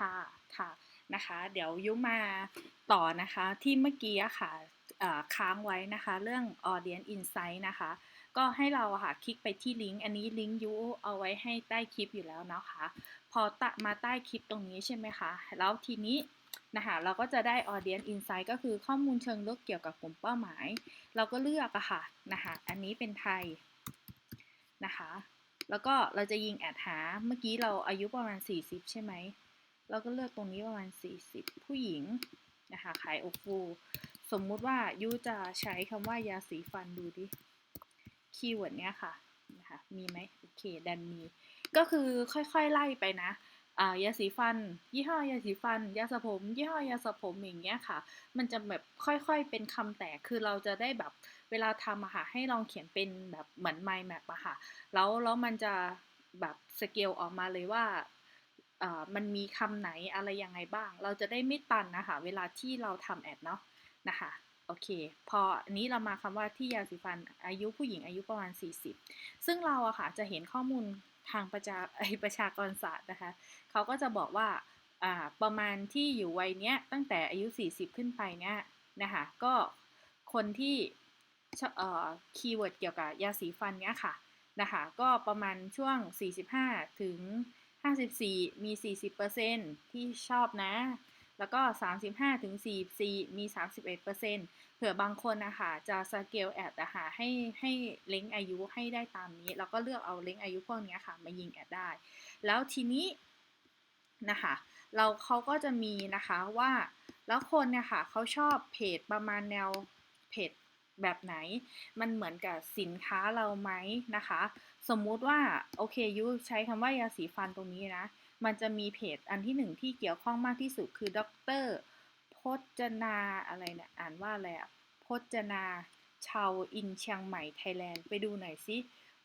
ค่ะค่ะนะคะ เดี๋ยวยุมาต่อนะคะที่เมื่อกี้ค่ะค้างไว้นะคะเรื่อง audience insight นะคะ ก็ให้เราค่ะคลิกไปที่ลิงก์อันนี้ลิงก์ยุเอาไว้ให้ใต้คลิปอยู่แล้วนะคะ พอตะมาใต้คลิปตรงนี้ใช่ไหมคะแล้วทีนี้นะคะเราก็จะได้ audience insight ก็คือข้อมูลเชิงลึกเกี่ยวกับกลุ่มเป้าหมาย เราก็เลือกอะค่ะนะคะอันนี้เป็นไทยนะคะ แล้วก็เราจะยิงแอดหาเมื่อกี้เราอายุประมาณ 40 ใช่ไหม เราก็เลือกตรงนี้ประมาณ 40 ผู้หญิงนะคะขายอกฟูสมมุติว่ายูจะใช้คำว่ายาสีฟันดูดิคีย์เวิร์ดเนี้ยค่ะนะคะมีไหมโอเคดันมี ก็คือค่อยๆไล่ไปนะอ่ายาสีฟัน ยี่ห้อยาสีฟัน ยาสระผม ยี่ห้อยาสระผมอย่างเงี้ยค่ะ มันจะแบบค่อยๆเป็นคำแตกคือเราจะได้แบบเวลาทำอะค่ะให้ลองเขียนเป็นแบบเหมือน mind map อะค่ะแล้วแล้วมันจะแบบสเกลออกมาเลยว่า มันมีคำไหนอะไรยังไงบ้าง เราจะได้ไม่ตันนะคะ เวลาที่เราทำแอดเนาะนะคะโอเค พออันนี้เรามาคำว่าที่ยาสีฟันอายุผู้หญิงอายุประมาณ 40 ซึ่งเราอะค่ะจะเห็นข้อมูลทางประชาประชากรศาสตร์นะคะเขาก็จะบอกว่าประมาณที่อยู่วัยเนี้ยตั้งแต่อายุ 40 ขึ้นไปเนี้ยนะคะก็คนที่คีย์เวิร์ดเกี่ยวกับยาสีฟันเนี้ยค่ะนะคะก็ประมาณช่วง 45 ถึง 54 มี 40%ที่ชอบนะ แล้วก็ 35ถึง44 มี 31%เผื่อบางคนนะคะจะสเกลแอดนะคะให้ให้เล้งอายุให้ได้ตามนี้ แล้วก็เลือกเอาเล้งอายุพวกนี้ค่ะ มายิงแอดได้ แล้วทีนี้นะคะเราเขาก็จะมีนะคะว่า แล้วคนเนี่ยค่ะเขาชอบเพจประมาณแนวเพจ แบบไหน มันเหมือนกับสินค้าเราไหมนะคะ สมมุติว่าโอเคยูใช้คำว่ายาสีฟันตรงนี้นะ มันจะมีเพจอันที่หนึ่งที่เกี่ยวข้องมากที่สุดคือดรพจนาอะไรเนี่ยอ่านว่าอะไรอะพจนาชาวอินเชียงใหม่ไทยแลนด์ไปดูหน่อยสิ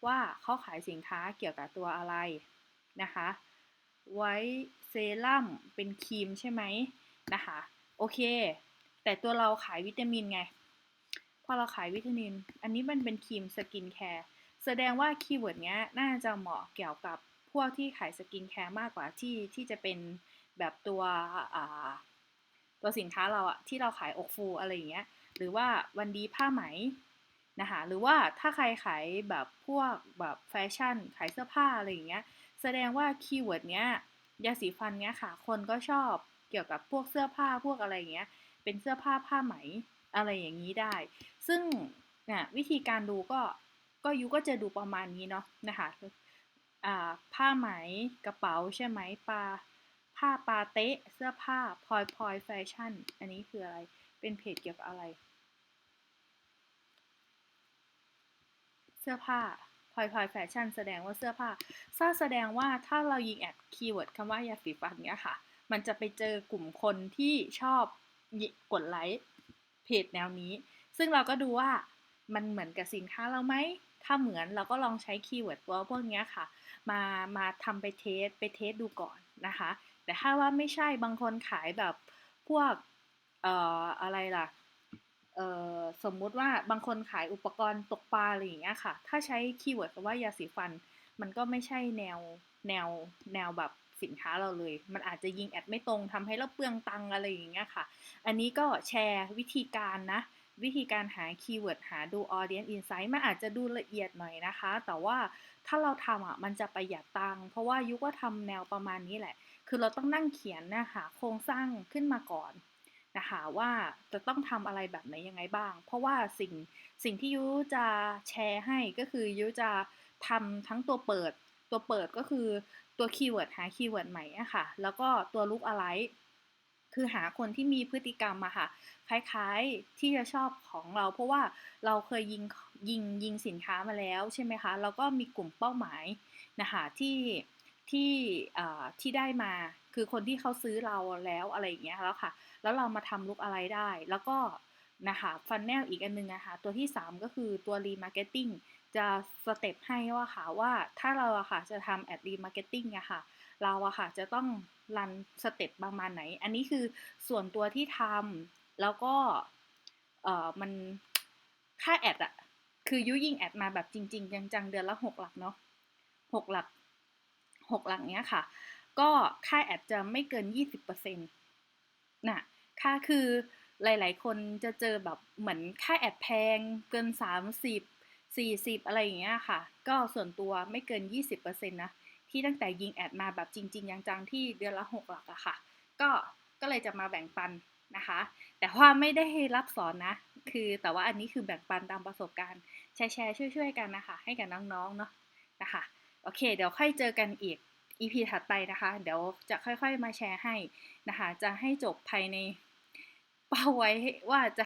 ว่าเขาขายสินค้าเกี่ยวกับตัวอะไรนะคะ ไว้เซรั่มเป็นครีมใช่ไหมนะคะ โอเค แต่ตัวเราขายวิตามินไง พอเราขายวิตามิน อันนี้มันเป็นครีมสกินแคร์ แสดงว่าคีย์เวิร์ดเนี้ยน่าจะเหมาะเกี่ยวกับพวกที่ขายสกินแคร์มากกว่าที่ที่จะเป็นแบบตัวตัวสินค้าเราอะที่เราขายอกฟูอะไรอย่างเงี้ย หรือว่าวันดีผ้าไหมนะคะหรือว่าถ้าใครขายแบบพวกแบบแฟชั่นขายเสื้อผ้าอะไรอย่างเงี้ย แสดงว่าคีย์เวิร์ดเนี้ยยาสีฟันเนี้ยค่ะ คนก็ชอบเกี่ยวกับพวกเสื้อผ้าพวกอะไรอย่างเงี้ย เป็นเสื้อผ้าผ้าไหม อะไรอย่างนี้ได้ ซึ่งนี่ยวิธีการดูก็ก็ยูก็จะดูประมาณนี้เนาะนะคะผ้าไหมกระเป๋าใช่ไหมปลาผ้าปาเตะเสื้อผ้าพลอยพลอยแฟชั่น อันนี้คืออะไรเป็นเพจเกี่ยวกับอะไร เสื้อผ้าพลอยพลอยแฟชั่นแสดงว่าเสื้อผ้าถ้าแสดงว่าถ้าเรายิงแอดคีย์เวิร์ดคำว่ายาสีฟันเนี้ยค่ะ มันจะไปเจอกลุ่มคนที่ชอบกดไลค์ เพจแนวนี้ ซึ่งเราก็ดูว่ามันเหมือนกับสินค้าเราไหม ถ้าเหมือนเราก็ลองใช้คีย์เวิร์ดตัวพวกนี้ค่ะ มามาทำไปเทสไปเทสดูก่อนนะคะ แต่ถ้าว่าไม่ใช่บางคนขายแบบพวกเอ่ออะไรล่ะเอ่อสมมุติว่าบางคนขายอุปกรณ์ตกปลาอะไรอย่างเงี้ยค่ะ ถ้าใช้คีย์เวิร์ดคำว่ายาสีฟัน มันก็ไม่ใช่แนวแนวแนวแบบ สินค้าเราเลย มันอาจจะยิงแอดไม่ตรงทำให้เราเปลืองตังอะไรอย่างเงี้ยค่ะ อันนี้ก็แชร์วิธีการนะ วิธีการหาคีย์เวิร์ดหาดู audience insight มันอาจจะดูละเอียดหน่อยนะคะ แต่ว่าถ้าเราทำอะมันจะประหยัดตังค์เพราะว่ายุก็ทำแนวประมาณนี้แหละ คือเราต้องนั่งเขียนนะคะโครงสร้างขึ้นมาก่อนนะคะว่าจะต้องทำอะไรแบบไหนยังไงบ้าง เพราะว่าสิ่งสิ่งที่ยุจะแชร์ให้ก็คือยุจะทำทั้งตัวเปิด ตัวเปิดก็คือตัวคีย์เวิร์ดหาคีย์เวิร์ดใหม่อะค่ะ แล้วก็ตัวลุกอะไรคือหาคนที่มีพฤติกรรมอะค่ะ คล้ายๆที่จะชอบของเรา เพราะว่าเราเคยยิงยิงยิงสินค้ามาแล้วใช่ไหมคะแล้วก็มีกลุ่มเป้าหมายนะคะที่ที่ที่ได้มาคือคนที่เขาซื้อเราแล้วอะไรอย่างเงี้ยแล้วค่ะ แล้วเรามาทำลุกอะไรได้ แล้วก็นะคะฟันแนลอีกอันนึงนะคะตัวที่ 3 ก็คือตัวรีมาร์เก็ตติ้ง จะสเต็ปให้ว่าค่ะว่าถ้าเราอะค่ะจะทำแอดรีมาร์เก็ตติ้งอะค่ะเราอะค่ะจะต้องรันสเต็ปประมาณไหน อันนี้คือส่วนตัวที่ทำแล้วก็เออมันค่าแอดอะคือยุยิงแอดมาแบบจริง ๆ จังๆ เดือนละหกหลักเนาะหกหลักหกหลักเนี้ยค่ะ ก็ค่าแอดจะไม่เกิน 20%น่ะค่าคือหลายๆ คนจะเจอแบบเหมือนค่าแอดแพงเกิน 30 40 อะไรอย่างเงี้ยค่ะ ก็ส่วนตัวไม่เกิน 20%นะ ที่ตั้งแต่ยิงแอดมาแบบจริงๆจังๆที่เดือนละ 6 หลักอะค่ะ ก็ก็เลยจะมาแบ่งปันนะคะ แต่ว่าไม่ได้ให้รับสอนนะ คือแต่ว่าอันนี้คือแบ่งปันตามประสบการณ์แชร์ๆช่วย ๆ กันนะคะ ให้กับน้องๆเนาะนะคะโอเค เดี๋ยวค่อยเจอกันอีก EP ถัดไปนะคะ เดี๋ยวจะค่อยๆมาแชร์ให้นะคะ จะให้จบภายในเป้าไว้ว่าจะ